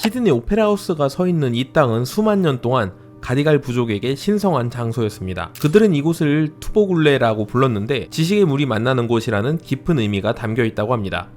시드니 오페라하우스가 서 있는 이 땅은 수만 년 동안 가디갈 부족에게 신성한 장소였습니다. 그들은 이곳을 투보굴레라고 불렀는데 지식의 물이 만나는 곳이라는 깊은 의미가 담겨 있다고 합니다.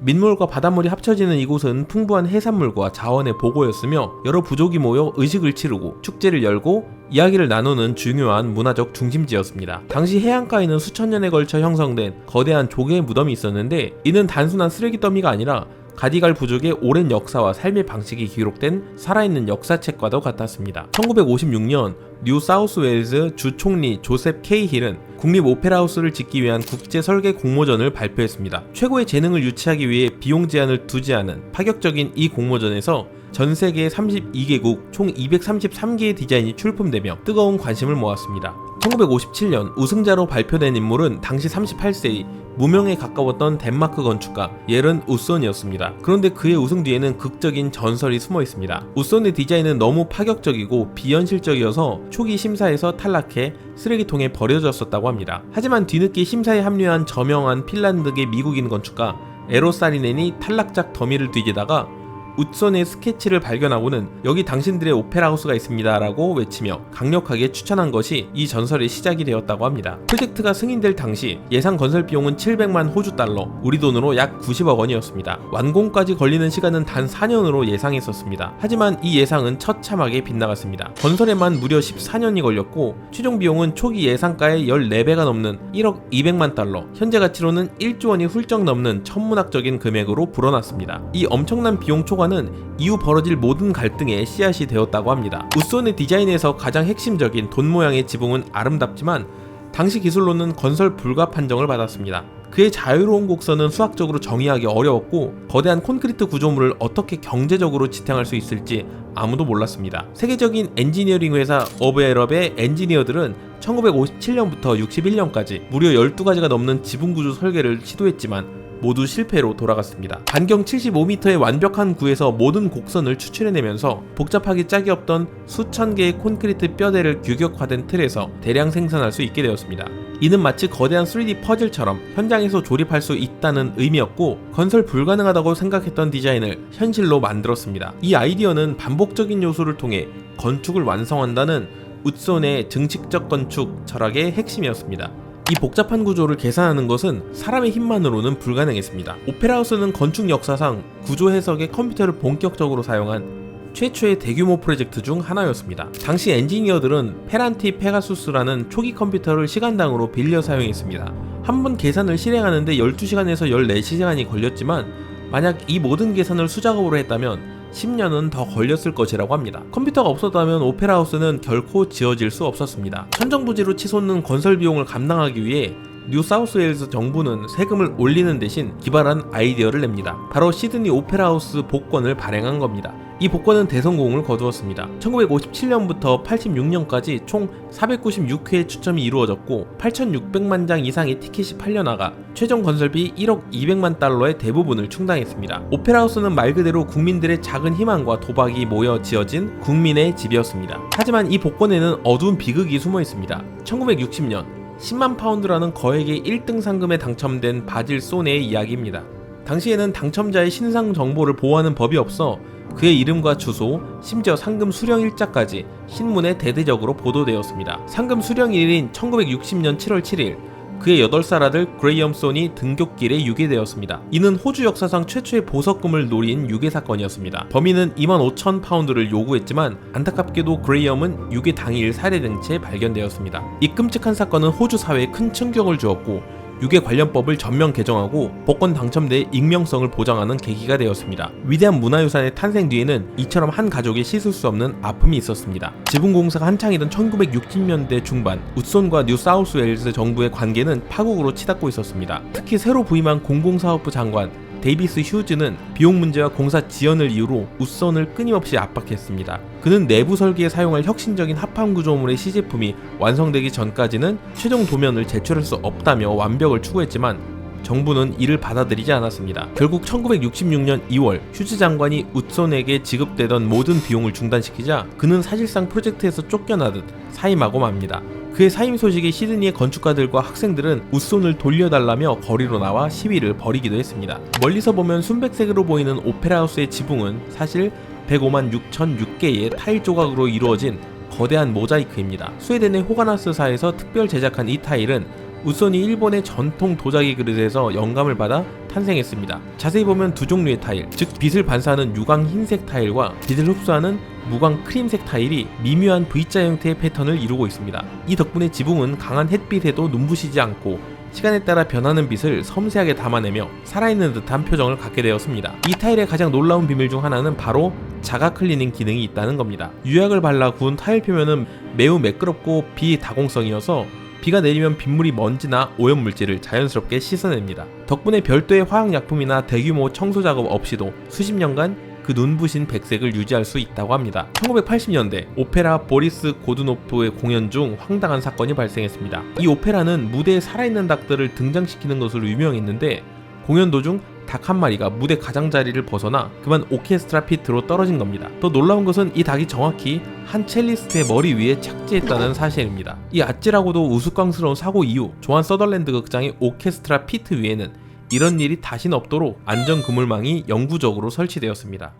민물과 바닷물이 합쳐지는 이곳은 풍부한 해산물과 자원의 보고였으며 여러 부족이 모여 의식을 치르고 축제를 열고 이야기를 나누는 중요한 문화적 중심지였습니다. 당시 해안가에는 수천 년에 걸쳐 형성된 거대한 조개의 무덤이 있었는데 이는 단순한 쓰레기 더미가 아니라 가디갈 부족의 오랜 역사와 삶의 방식이 기록된 살아있는 역사책과도 같았습니다. 1956년 뉴 사우스웨일즈 주 총리 조셉 케이 힐은 국립 오페라 하우스를 짓기 위한 국제 설계 공모전을 발표했습니다. 최고의 재능을 유치하기 위해 비용 제한을 두지 않은 파격적인 이 공모전에서 전 세계 32개국 총 233개의 디자인이 출품되며 뜨거운 관심을 모았습니다. 1957년 우승자로 발표된 인물은 당시 38세의 무명에 가까웠던 덴마크 건축가 예른 우손이었습니다. 그런데 그의 우승 뒤에는 극적인 전설이 숨어 있습니다. 우손의 디자인은 너무 파격적이고 비현실적이어서 초기 심사에서 탈락해 쓰레기통에 버려졌었다고 합니다. 하지만 뒤늦게 심사에 합류한 저명한 핀란드계 미국인 건축가 에로사리넨이 탈락작 더미를 뒤지다가 우선의 스케치를 발견하고는 여기 당신들의 오페라 하우스가 있습니다 라고 외치며 강력하게 추천한 것이 이 전설의 시작이 되었다고 합니다. 프로젝트가 승인될 당시 예상 건설 비용은 700만 호주 달러, 우리 돈으로 약 90억 원이었습니다. 완공까지 걸리는 시간은 단 4년으로 예상했었습니다. 하지만 이 예상은 처참하게 빗나갔습니다. 건설에만 무려 14년이 걸렸고 최종 비용은 초기 예상가의 14배가 넘는 1억 200만 달러, 현재 가치로는 1조 원이 훌쩍 넘는 천문학적인 금액으로 불어났습니다. 이 엄청난 비용 초과 는 이후 벌어질 모든 갈등의 씨앗이 되었다고 합니다. 우손의 디자인에서 가장 핵심적인 돈 모양의 지붕은 아름답지만 당시 기술로는 건설 불가 판정을 받았습니다. 그의 자유로운 곡선은 수학적으로 정의하기 어려웠고 거대한 콘크리트 구조물을 어떻게 경제적으로 지탱할 수 있을지 아무도 몰랐습니다. 세계적인 엔지니어링 회사 어브에럽의 엔지니어들은 1957년부터 61년까지 무려 12가지가 넘는 지붕 구조 설계를 시도했지만 모두 실패로 돌아갔습니다. 반경 75m의 완벽한 구에서 모든 곡선을 추출해내면서 복잡하게 짝이 없던 수천 개의 콘크리트 뼈대를 규격화된 틀에서 대량 생산할 수 있게 되었습니다. 이는 마치 거대한 3D 퍼즐처럼 현장에서 조립할 수 있다는 의미였고 건설 불가능하다고 생각했던 디자인을 현실로 만들었습니다. 이 아이디어는 반복적인 요소를 통해 건축을 완성한다는 우손의 증식적 건축 철학의 핵심이었습니다. 이 복잡한 구조를 계산하는 것은 사람의 힘만으로는 불가능했습니다. 오페라하우스는 건축 역사상 구조 해석의 컴퓨터를 본격적으로 사용한 최초의 대규모 프로젝트 중 하나였습니다. 당시 엔지니어들은 페란티 페가수스라는 초기 컴퓨터를 시간당으로 빌려 사용했습니다. 한 번 계산을 실행하는데 12시간에서 14시간이 걸렸지만 만약 이 모든 계산을 수작업으로 했다면 10년은 더 걸렸을 것이라고 합니다. 컴퓨터가 없었다면 오페라하우스는 결코 지어질 수 없었습니다. 천정부지로 치솟는 건설 비용을 감당하기 위해 뉴 사우스웨일스 정부는 세금을 올리는 대신 기발한 아이디어를 냅니다. 바로 시드니 오페라하우스 복권을 발행한 겁니다. 이 복권은 대성공을 거두었습니다. 1957년부터 86년까지 총 496회의 추첨이 이루어졌고 8,600만 장 이상의 티켓이 팔려나가 최종 건설비 1억 200만 달러의 대부분을 충당했습니다. 오페라하우스는 말 그대로 국민들의 작은 희망과 도박이 모여 지어진 국민의 집이었습니다. 하지만 이 복권에는 어두운 비극이 숨어 있습니다. 1960년 10만 파운드라는 거액의 1등 상금에 당첨된 바질 소네의 이야기입니다. 당시에는 당첨자의 신상 정보를 보호하는 법이 없어 그의 이름과 주소, 심지어 상금 수령 일자까지 신문에 대대적으로 보도되었습니다. 상금 수령일인 1960년 7월 7일 그의 8살 아들 그레이엄 손이 등굣길에 유괴되었습니다. 이는 호주 역사상 최초의 보석금을 노린 유괴 사건이었습니다. 범인은 2만 5천 파운드를 요구했지만 안타깝게도 그레이엄은 유괴 당일 살해된 채 발견되었습니다. 이 끔찍한 사건은 호주 사회에 큰 충격을 주었고 유괴 관련법을 전면 개정하고 복권 당첨대의 익명성을 보장하는 계기가 되었습니다. 위대한 문화유산의 탄생 뒤에는 이처럼 한 가족이 씻을 수 없는 아픔이 있었습니다. 지붕공사가 한창이던 1960년대 중반 우손과 뉴 사우스웨일스 정부의 관계는 파국으로 치닫고 있었습니다. 특히 새로 부임한 공공사업부 장관 데이비스 휴즈는 비용 문제와 공사 지연을 이유로 우선을 끊임없이 압박했습니다. 그는 내부 설계에 사용할 혁신적인 합판 구조물의 시제품이 완성되기 전까지는 최종 도면을 제출할 수 없다며 완벽을 추구했지만 정부는 이를 받아들이지 않았습니다. 결국 1966년 2월 휴즈 장관이 우손에게 지급되던 모든 비용을 중단시키자 그는 사실상 프로젝트에서 쫓겨나듯 사임하고 맙니다. 그의 사임 소식에 시드니의 건축가들과 학생들은 우손을 돌려달라며 거리로 나와 시위를 벌이기도 했습니다. 멀리서 보면 순백색으로 보이는 오페라하우스의 지붕은 사실 105만 6,006개의 타일 조각으로 이루어진 거대한 모자이크입니다. 스웨덴의 호가나스사에서 특별 제작한 이 타일은 우선이 일본의 전통 도자기 그릇에서 영감을 받아 탄생했습니다. 자세히 보면 두 종류의 타일, 즉 빛을 반사하는 유광 흰색 타일과 빛을 흡수하는 무광 크림색 타일이 미묘한 V자 형태의 패턴을 이루고 있습니다. 이 덕분에 지붕은 강한 햇빛에도 눈부시지 않고 시간에 따라 변하는 빛을 섬세하게 담아내며 살아있는 듯한 표정을 갖게 되었습니다. 이 타일의 가장 놀라운 비밀 중 하나는 바로 자가 클리닝 기능이 있다는 겁니다. 유약을 발라 구운 타일 표면은 매우 매끄럽고 비다공성이어서 비가 내리면 빗물이 먼지나 오염물질을 자연스럽게 씻어냅니다. 덕분에 별도의 화학약품이나 대규모 청소 작업 없이도 수십 년간 그 눈부신 백색을 유지할 수 있다고 합니다. 1980년대 오페라 보리스 고드노프의 공연 중 황당한 사건이 발생했습니다. 이 오페라는 무대에 살아있는 닭들을 등장시키는 것으로 유명했는데 공연 도중 닭 한 마리가 무대 가장자리를 벗어나 그만 오케스트라 피트로 떨어진 겁니다. 더 놀라운 것은 이 닭이 정확히 한 첼리스트의 머리 위에 착지했다는 사실입니다. 이 아찔하고도 우스꽝스러운 사고 이후 조한 서덜랜드 극장의 오케스트라 피트 위에는 이런 일이 다시는 없도록 안전 그물망이 영구적으로 설치되었습니다.